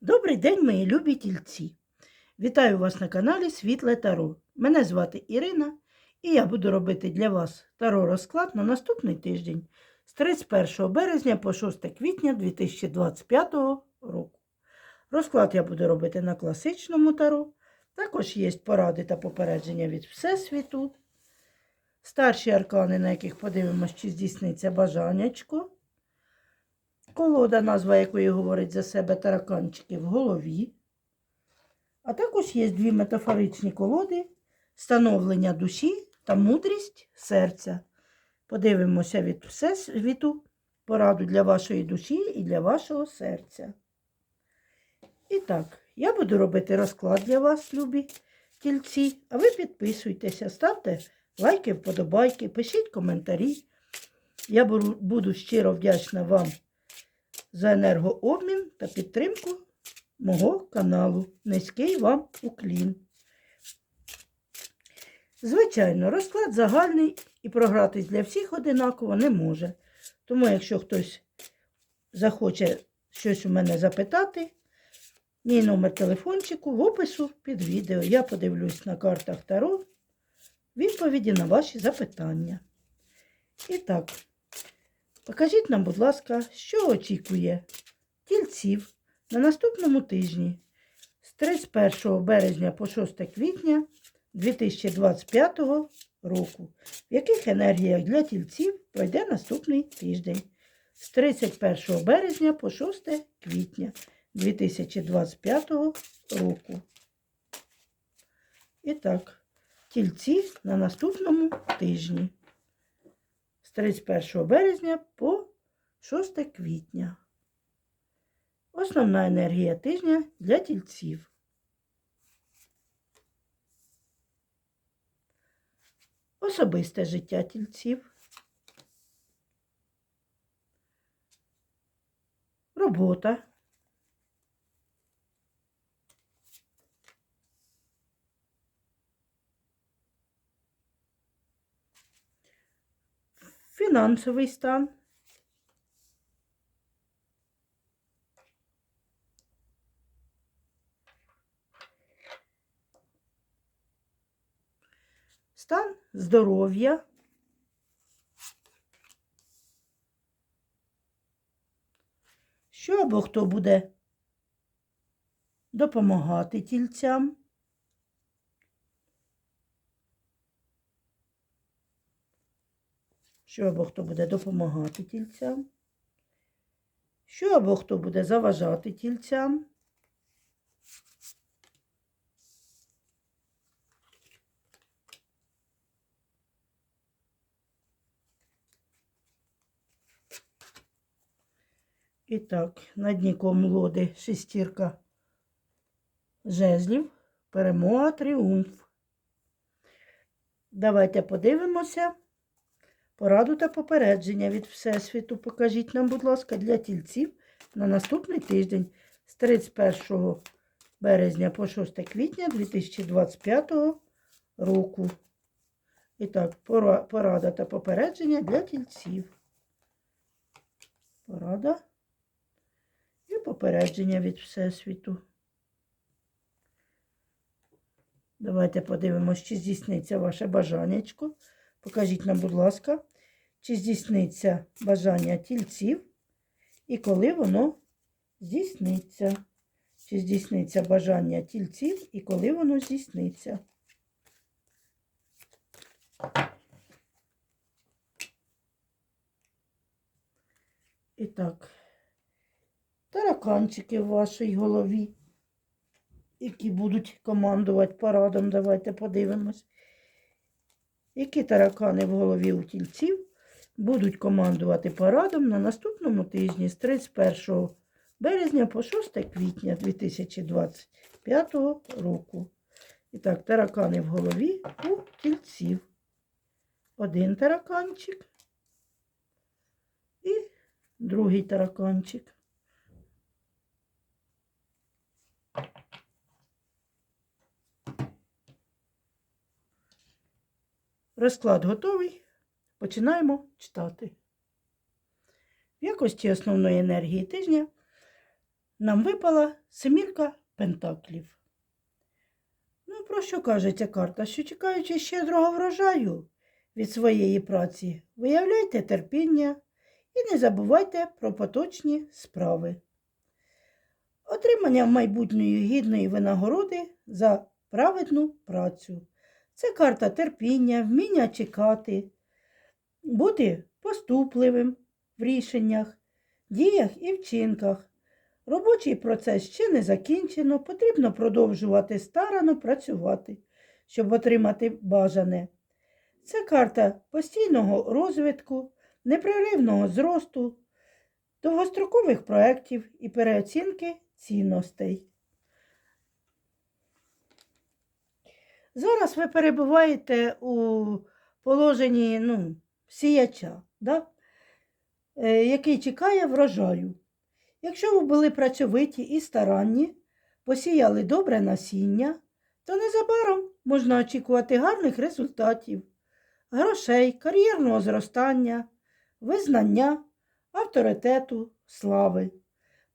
Добрий день, мої любі тільці! Вітаю вас на каналі Світле Таро. Мене звати Ірина, і я буду робити для вас таро розклад на наступний тиждень з 31 березня по 6 квітня 2025 року. Розклад я буду робити на класичному таро. Також є поради та попередження від Всесвіту. Старші аркани, на яких подивимося, чи здійсниться бажаннячко. Колода, назва якої говорить за себе тараканчики в голові. А також є дві метафоричні колоди становлення душі та мудрість серця. Подивимося від Всесвіту пораду для вашої душі і для вашого серця. І так, я буду робити розклад для вас, любі тільці. А ви підписуйтеся, ставте лайки, вподобайки, пишіть коментарі. Я буду- щиро вдячна вам за енергообмін та підтримку мого каналу. Низький вам уклін. Звичайно, розклад загальний і програтись для всіх одинаково не може. Тому, якщо хтось захоче щось у мене запитати, мій номер телефончику в опису під відео. Я подивлюсь на картах Таро відповіді на ваші запитання. І так, покажіть нам, будь ласка, що очікує тільців на наступному тижні. З 31 березня по 6 квітня 2025 року, в яких енергіях для тільців пройде наступний тиждень? З 31 березня по 6 квітня 2025 року. І так, тільці на наступному тижні 31 березня по 6 квітня. Основна енергія тижня для тільців. Особисте життя тільців. Робота. Фінансовий стан. Стан здоров'я. Що або хто буде допомагати тільцям? Що або хто буде допомагати тільцям? Що або хто буде заважати тільцям? І так, на дні комлоди шестірка жезлів, перемога, тріумф. Давайте подивимося пораду та попередження від Всесвіту. Покажіть нам, будь ласка, для тільців на наступний тиждень з 31 березня по 6 квітня 2025 року. І так, порада та попередження для тільців. Порада і попередження від Всесвіту. Давайте подивимось, чи здійсниться ваше бажаннячко. Покажіть нам, будь ласка, чи здійсниться бажання тільців і коли воно здійсниться. Чи здійсниться бажання тільців і коли воно здійсниться. І так, тараканчики в вашій голові, які будуть командувати парадом. Давайте подивимось. Які таракани в голові у тільців будуть командувати парадом на наступному тижні з 31 березня по 6 квітня 2025 року. І так, таракани в голові у тільців. Один тараканчик і другий тараканчик. Розклад готовий. Починаємо читати. В якості основної енергії тижня нам випала семірка пентаклів. Ну, про що каже ця карта? Що чекаючи щедрого врожаю від своєї праці, виявляйте терпіння і не забувайте про поточні справи. Отримання майбутньої гідної винагороди за праведну працю. Це карта терпіння, вміння чекати, бути поступливим в рішеннях, діях і вчинках. Робочий процес ще не закінчено, потрібно продовжувати старано працювати, щоб отримати бажане. Це карта постійного розвитку, непреривного зросту, довгострокових проєктів і переоцінки цінностей. Зараз ви перебуваєте у положенні ну, сіяча, да? е, який чекає врожаю. Якщо ви були працьовиті і старанні, посіяли добре насіння, то незабаром можна очікувати гарних результатів, грошей, кар'єрного зростання, визнання, авторитету, слави.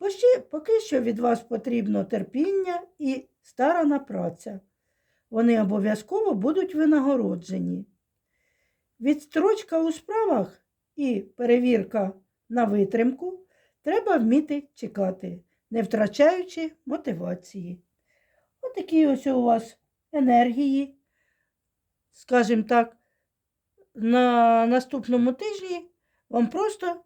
Бо ще поки що від вас потрібно терпіння і старана праця. Вони обов'язково будуть винагороджені. Відстрочка у справах і перевірка на витримку треба вміти чекати, не втрачаючи мотивації. Отакі ось у вас енергії, скажімо так, на наступному тижні вам просто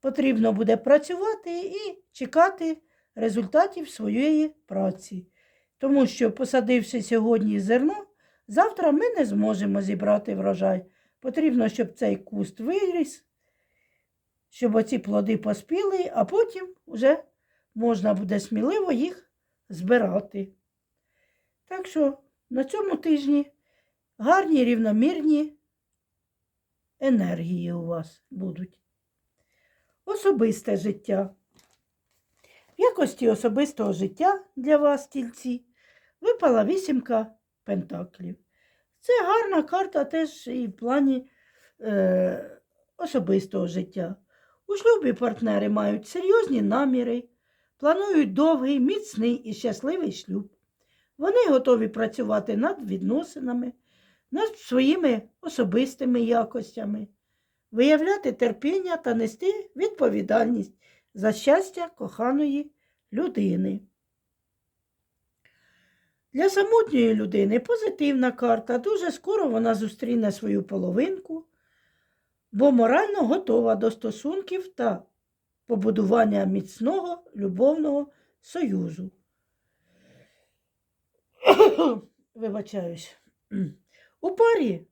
потрібно буде працювати і чекати результатів своєї праці. Тому що, посадивши сьогодні зерно, завтра ми не зможемо зібрати врожай. Потрібно, щоб цей куст виріс, щоб оці плоди поспіли, а потім вже можна буде сміливо їх збирати. Так що на цьому тижні гарні рівномірні енергії у вас будуть. Особисте життя. В якості особистого життя для вас, тільці, випала вісімка пентаклів. Це гарна карта теж і в плані е, особистого життя. У шлюбі партнери мають серйозні наміри, планують довгий, міцний і щасливий шлюб. Вони готові працювати над відносинами, над своїми особистими якостями, виявляти терпіння та нести відповідальність за щастя коханої людини. Для самотньої людини позитивна карта. Дуже скоро вона зустріне свою половинку, бо морально готова до стосунків та побудування міцного любовного союзу. Вибачаюсь. У парі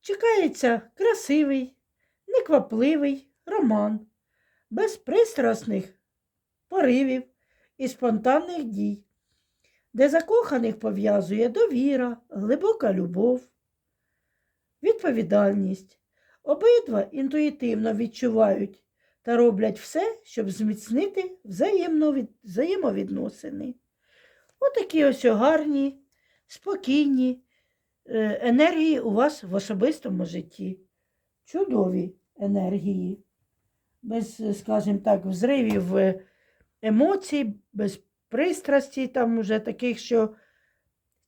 чекається красивий, неквапливий роман, без пристрасних поривів і спонтанних дій, де закоханих пов'язує довіра, глибока любов, відповідальність. Обидва інтуїтивно відчувають та роблять все, щоб зміцнити взаємно- взаємовідносини. Отакі ось гарні, спокійні е, енергії у вас в особистому житті. Чудові енергії. Без, скажімо так, взривів е, емоцій, без пристрасті, там уже таких, що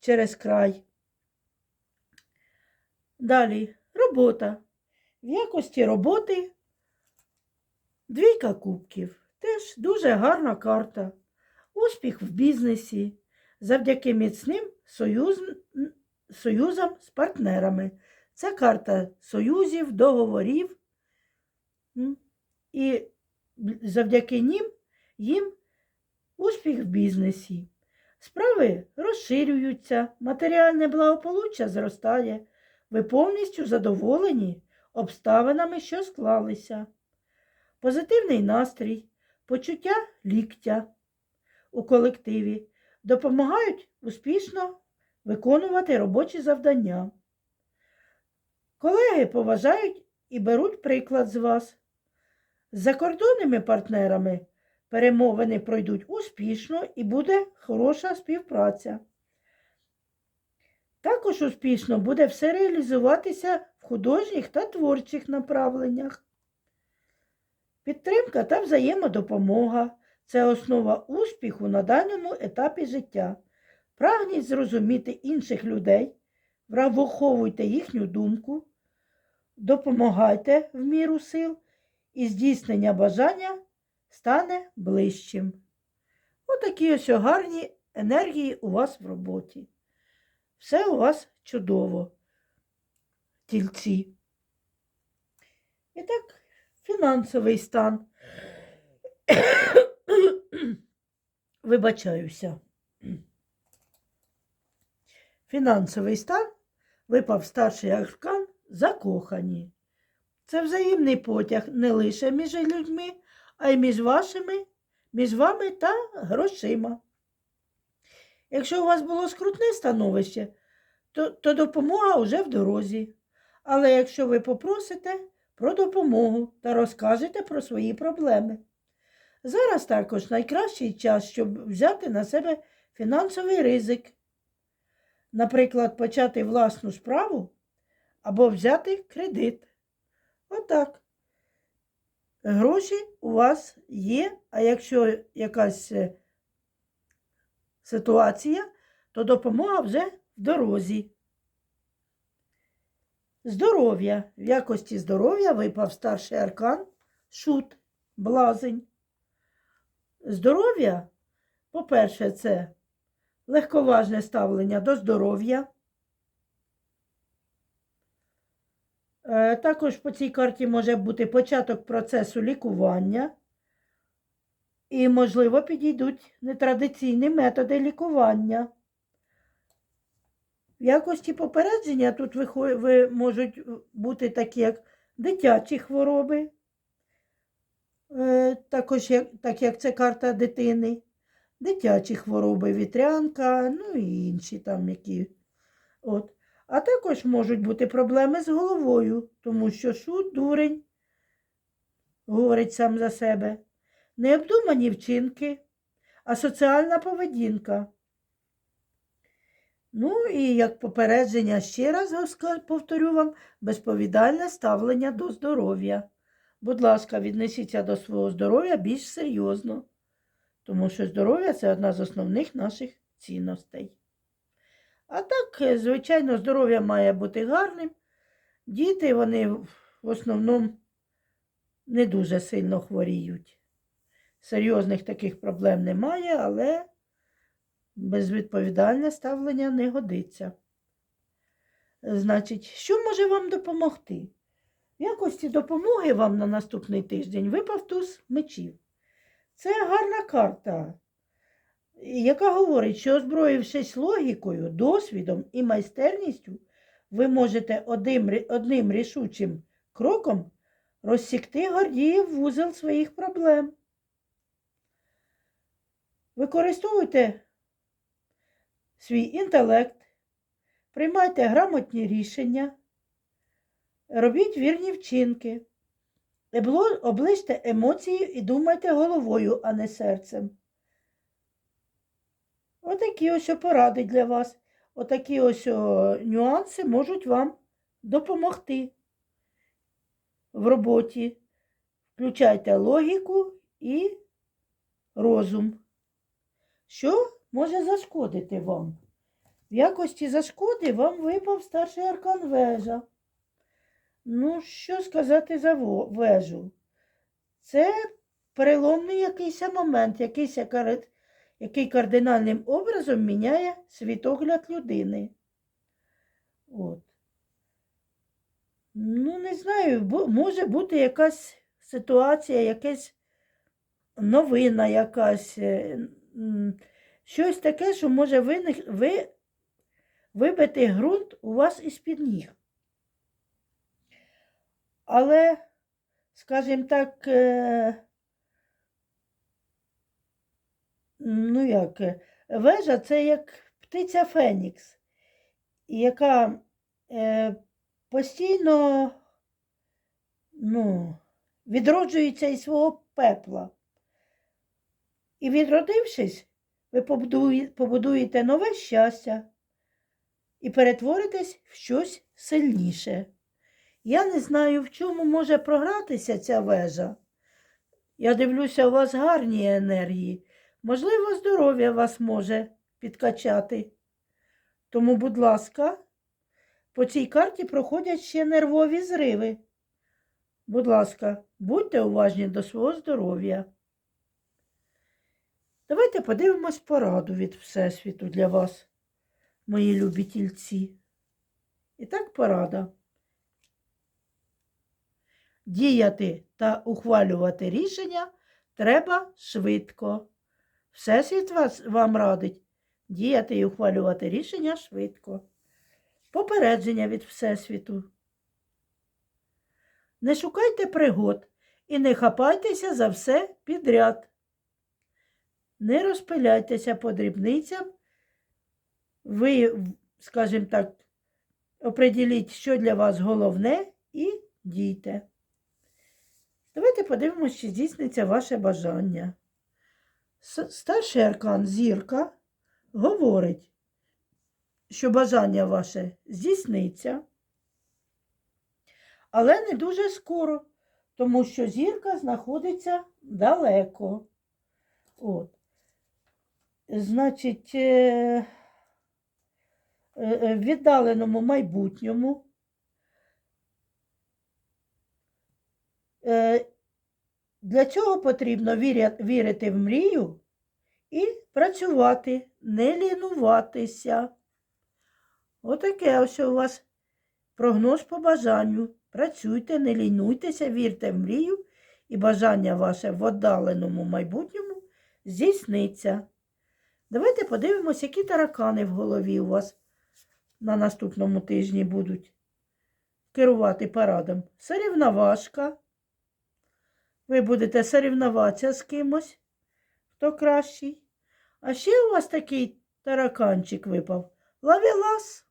через край. Далі робота. В якості роботи двійка кубків. Теж дуже гарна карта. Успіх в бізнесі завдяки міцним союз... союзам з партнерами. Це карта союзів, договорів. І завдяки ним їм успіх в бізнесі. Справи розширюються, матеріальне благополуччя зростає. Ви повністю задоволені обставинами, що склалися. Позитивний настрій, почуття ліктя у колективі допомагають успішно виконувати робочі завдання. Колеги поважають і беруть приклад з вас. З закордонними партнерами перемовини пройдуть успішно і буде хороша співпраця. Також успішно буде все реалізуватися в художніх та творчих направленнях. Підтримка та взаємодопомога це основа успіху на даному етапі життя. Прагніть зрозуміти інших людей, враховуйте їхню думку, допомагайте в міру сил, і здійснення бажання стане ближчим. Отакі ось гарні енергії у вас в роботі. Все у вас чудово, тільці. І так, фінансовий стан. Вибачаюся. Фінансовий стан випав старший аркан закохані. Це взаємний потяг не лише між людьми, а й між вашими, між вами та грошима. Якщо у вас було скрутне становище, то, то допомога вже в дорозі. Але якщо ви попросите про допомогу та розкажете про свої проблеми. Зараз також найкращий час, щоб взяти на себе фінансовий ризик. Наприклад, почати власну справу або взяти кредит. Отак. Гроші у вас є, а якщо якась е, ситуація, то допомога вже в дорозі. Здоров'я. В якості здоров'я випав старший аркан, шут, блазень. Здоров'я, по-перше, це легковажне ставлення до здоров'я. Також по цій карті може бути початок процесу лікування. І, можливо, підійдуть нетрадиційні методи лікування. В якості попередження тут можуть бути такі, як дитячі хвороби, е, також так як це карта дитини, дитячі хвороби, вітрянка, ну і інші там які. От. А також можуть бути проблеми з головою, тому що шут дурень говорить сам за себе. Необдумані вчинки, асоціальна поведінка. Ну і як попередження ще раз повторю вам безповідальне ставлення до здоров'я. Будь ласка, віднесіться до свого здоров'я більш серйозно, тому що здоров'я це одна з основних наших цінностей. А так, е, звичайно, здоров'я має бути гарним. Діти, вони в основному не дуже сильно хворіють. Серйозних таких проблем немає, але безвідповідальне ставлення не годиться. Значить, що може вам допомогти? В якості допомоги вам на наступний тиждень випав туз мечів. Це гарна карта, яка говорить, що озброївшись логікою, досвідом і майстерністю, ви можете одним, одним рішучим кроком розсікти Гордіїв вузол своїх проблем. Використовуйте свій інтелект, приймайте грамотні рішення, робіть вірні вчинки, оближте емоції і думайте головою, а не серцем. Отакі ось поради для вас. Отакі ось нюанси можуть вам допомогти в роботі. Включайте логіку і розум. Що може зашкодити вам? В якості зашкоди вам випав старший аркан вежа. Ну, що сказати за вежу? Це переломний якийсь момент, якийсь, кар- який кардинальним образом міняє світогляд людини. От. Ну, не знаю, може бути якась ситуація, якась новина якась, е, щось таке, що може виник, ви, вибити ґрунт у вас із-під ніг. Але, скажімо так, е, ну як, е, вежа це як птиця Фенікс, яка е, постійно ну, відроджується із свого пепла. І відродившись, ви побудуєте нове щастя і перетворитесь в щось сильніше. Я не знаю, в чому може програтися ця вежа. Я дивлюся, у вас гарні енергії. Можливо, здоров'я вас може підкачати. Тому, будь ласка, по цій карті проходять ще нервові зриви. Будь ласка, будьте уважні до свого здоров'я. Давайте подивимось пораду від Всесвіту для вас, мої любі тільці. І так порада. Діяти та ухвалювати рішення треба швидко. Всесвіт вас, вам радить діяти і ухвалювати рішення швидко. Попередження від Всесвіту. Не шукайте пригод і не хапайтеся за все підряд. Не розпиляйтеся по дрібницям. Ви, скажімо так, оприділіть, що для вас головне, і дійте. Давайте подивимося, чи здійсниться ваше бажання. Старший аркан зірка говорить, що бажання ваше здійсниться, але не дуже скоро, тому що зірка знаходиться далеко. От. Значить, е, е, е, в віддаленому майбутньому для цього потрібно вірити в мрію і працювати, не лінуватися. Отаке ось у вас прогноз по бажанню. Працюйте, не лінуйтеся, вірте в мрію, і бажання ваше в віддаленому майбутньому здійсниться. Давайте подивимось, які таракани в голові у вас на наступному тижні будуть керувати парадом. Сорівноважка. Ви будете сорівнуватися з кимось, хто кращий. А ще у вас такий тараканчик випав. Лавелас.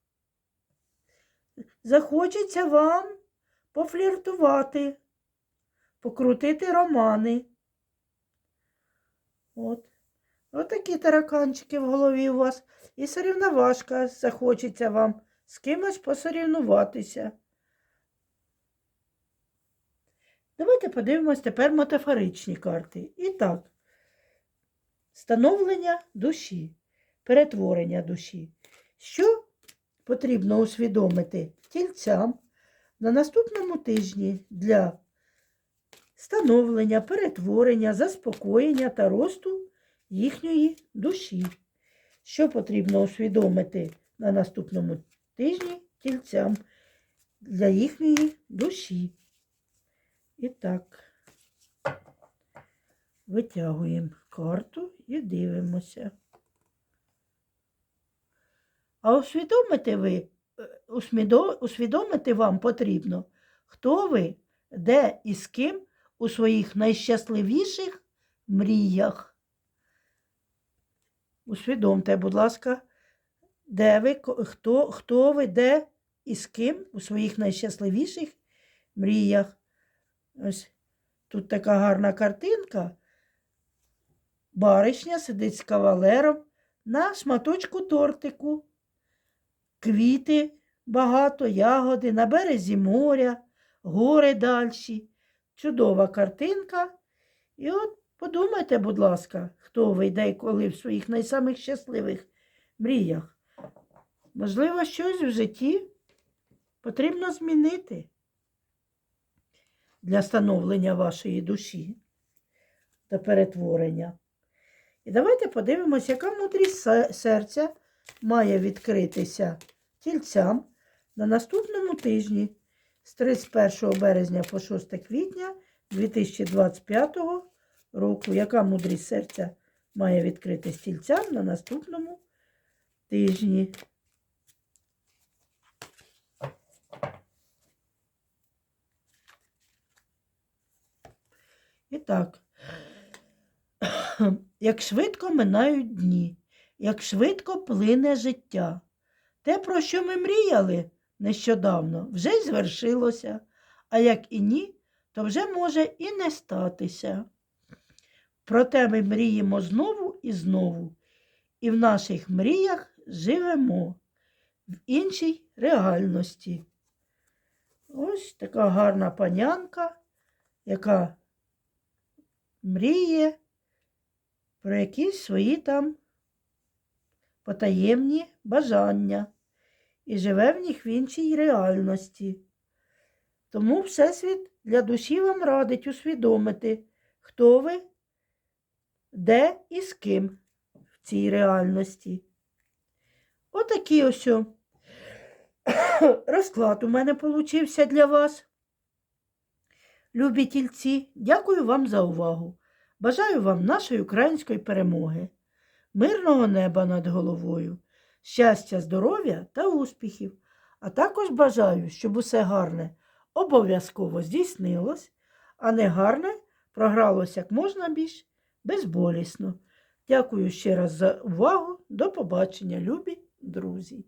Захочеться вам пофліртувати, покрутити романи. От. От такі тараканчики в голові у вас. І сорівноважка захочеться вам з кимось посорівнуватися. Давайте подивимось тепер метафоричні карти. І так, становлення душі, перетворення душі. Що потрібно усвідомити тільцям на наступному тижні для становлення, перетворення, заспокоєння та росту їхньої душі. Що потрібно усвідомити на наступному тижні тільцям для їхньої душі? І так, витягуємо карту і дивимося. А усвідомити ви, е, усвідомити вам потрібно, хто ви, де і з ким у своїх найщасливіших мріях. Усвідомте, будь ласка, де ви, хто, хто ви, де і з ким у своїх найщасливіших мріях. Ось тут така гарна картинка. Баришня сидить з кавалером на шматочку тортику. Квіти багато, ягоди, на березі моря, гори дальші. Чудова картинка. І от подумайте, будь ласка, хто ви йде і коли в своїх найсамих щасливих мріях. Можливо, щось в житті потрібно змінити для становлення вашої душі та перетворення. І давайте подивимося, яка мудрість серця має відкритися тільцям на наступному тижні з 31 березня по 6 квітня 2025 року. Яка мудрість серця має відкритись тільцям на наступному тижні? І так, як швидко минають дні, як швидко плине життя. Те, про що ми мріяли нещодавно, вже й звершилося, а як і ні, то вже може і не статися. Проте ми мріємо знову і знову, і в наших мріях живемо в іншій реальності. Ось така гарна панянка, яка мріє про якісь свої там потаємні бажання і живе в них в іншій реальності. Тому Всесвіт для душі вам радить усвідомити, хто ви, де і з ким в цій реальності. Отакий ось розклад у мене получився для вас. Любі тільці, дякую вам за увагу. Бажаю вам нашої української перемоги, мирного неба над головою, щастя, здоров'я та успіхів. А також бажаю, щоб усе гарне обов'язково здійснилось, а не гарне програлось як можна більш безболісно. Дякую ще раз за увагу. До побачення, любі друзі!